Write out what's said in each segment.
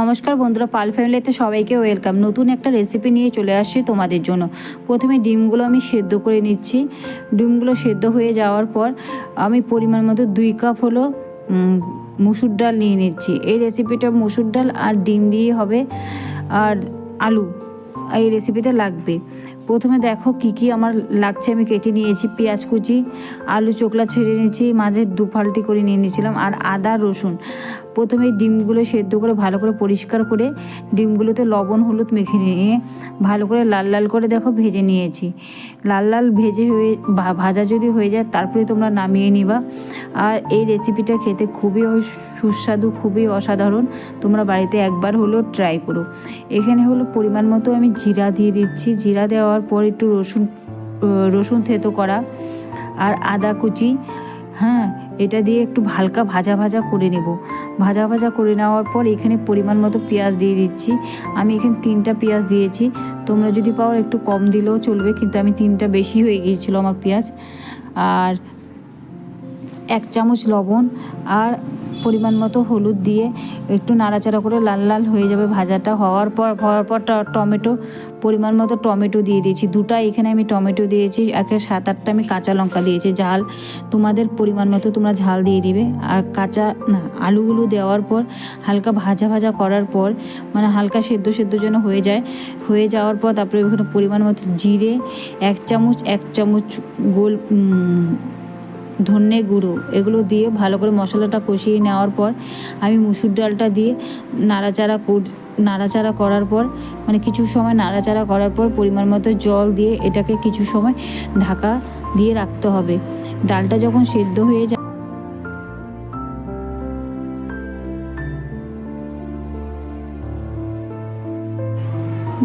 নমস্কার বন্ধুরা, পাল ফ্যামিলিতে সবাইকে ওয়েলকাম। নতুন একটা রেসিপি নিয়ে চলে আসছি তোমাদের জন্য। প্রথমে ডিমগুলো আমি সেদ্ধ করে নিচ্ছি। ডিমগুলো সেদ্ধ হয়ে যাওয়ার পর আমি পরিমাণ মতো দুই কাপ হলো মুসুর ডাল নিয়ে নিচ্ছি। এই রেসিপিটা মুসুর ডাল আর ডিম দিয়ে হবে। আর আলু। এই রেসিপিতে লাগবে। প্রথমে দেখো কি কি আমার লাগছে। আমি কেটে নিয়েছি পেঁয়াজ কুচি, আলু চোকলা ছেড়ে নিয়েছি, মাঝে দু ফাল্টি করে নিয়ে নিয়েছিলাম, আর আদা, রসুন। প্রথমে ডিমগুলো সেদ্ধ করে ভালো করে পরিষ্কার করে ডিমগুলোতে লবণ, হলুদ মেখে নিয়ে ভালো করে লাল লাল করে দেখো ভেজে নিয়েছি। লাল লাল ভেজে হয়ে ভাজা যদি হয়ে যায় তারপরে তোমরা নামিয়ে নিবা। আর এই রেসিপিটা খেতে খুবই সুস্বাদু, খুবই অসাধারণ। তোমরা বাড়িতে একবার হলেও ট্রাই করো। এখানে হলো পরিমাণ মতো আমি জিরা দিয়ে দিচ্ছি। জিরা দেওয়ার পর একটু রসুন রসুন থেতো করা আর আদা কুচি হ্যাঁ এটা দিয়ে একটু হালকা ভাজা ভাজা করে নেব। ভাজা ভাজা করে নেওয়ার পর এখানে পরিমাণ মতো পেঁয়াজ দিয়ে দিচ্ছি। আমি এখানে তিনটা পেঁয়াজ দিয়েছি। তোমরা যদি পাও একটু কম দিলেও চলবে, কিন্তু আমি তিনটা বেশি হয়ে গিয়েছিল আমার পেঁয়াজ। আর এক চামচ লবণ আর পরিমাণ মতো হলুদ দিয়ে একটু নাড়াচাড়া করে লাল লাল হয়ে যাবে ভাজাটা। হওয়ার পর হওয়ার পর টমেটো, পরিমাণ মতো টমেটো দিয়ে দিয়েছি। দুটা এখানে আমি টমেটো দিয়েছি, একে সাত আটটা আমি কাঁচা লঙ্কা দিয়েছি। ঝাল তোমাদের পরিমাণ মতো তোমরা ঝাল দিয়ে দিবে। আর কাঁচা আলুগুলো দেওয়ার পর, হালকা ভাজা ভাজা করার পর মানে হালকা সেদ্ধ সেদ্ধ যেন হয়ে যায়, হয়ে যাওয়ার পর তারপরে ওখানে পরিমাণ মতো জিরে, এক চামচ এক চামচ গোল ধনে গুঁড়ো, এগুলো দিয়ে ভালো করে মশলাটা কষিয়ে নেওয়ার পর আমি মুসুর ডালটা দিয়ে নাড়াচাড়া কর নাড়াচাড়া করার পর মানে কিছু সময় নাড়াচাড়া করার পর পরিমাণ মতো জল দিয়ে এটাকে কিছু সময় ঢাকা দিয়ে রাখতে হবে। ডালটা যখন সেদ্ধ হয়ে যায়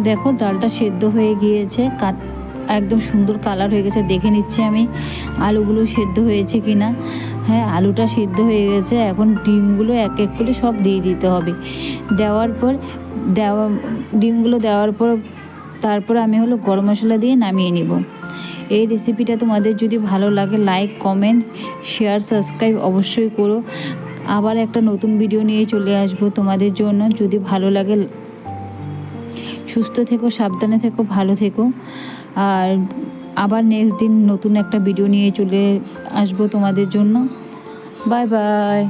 দেখো ডালটা সেদ্ধ হয়ে গিয়েছে, কাট একদম সুন্দর কালার হয়ে গেছে, দেখে নিচ্ছি আমি আলুগুলো সেদ্ধ হয়েছে কি না হ্যাঁ আলুটা সেদ্ধ হয়ে গেছে, এখন ডিমগুলো এক এক করে সব দিয়ে দিতে হবে। দেওয়ার পর, দেওয়া, ডিমগুলো দেওয়ার পর, তারপর আমি হলো গরম মশলা দিয়ে নামিয়ে নিব। এই রেসিপিটা তোমাদের যদি ভালো লাগে লাইক কমেন্ট শেয়ার সাবস্ক্রাইব অবশ্যই করো। আবার একটা নতুন ভিডিও নিয়ে চলে আসব তোমাদের জন্য। যদি ভালো লাগে, সুস্থ থেকো, সাবধানে থেকো, ভালো থেকো। আর আবার নেক্সট দিন নতুন একটা ভিডিও নিয়ে চলে আসব তোমাদের জন্য। Bye bye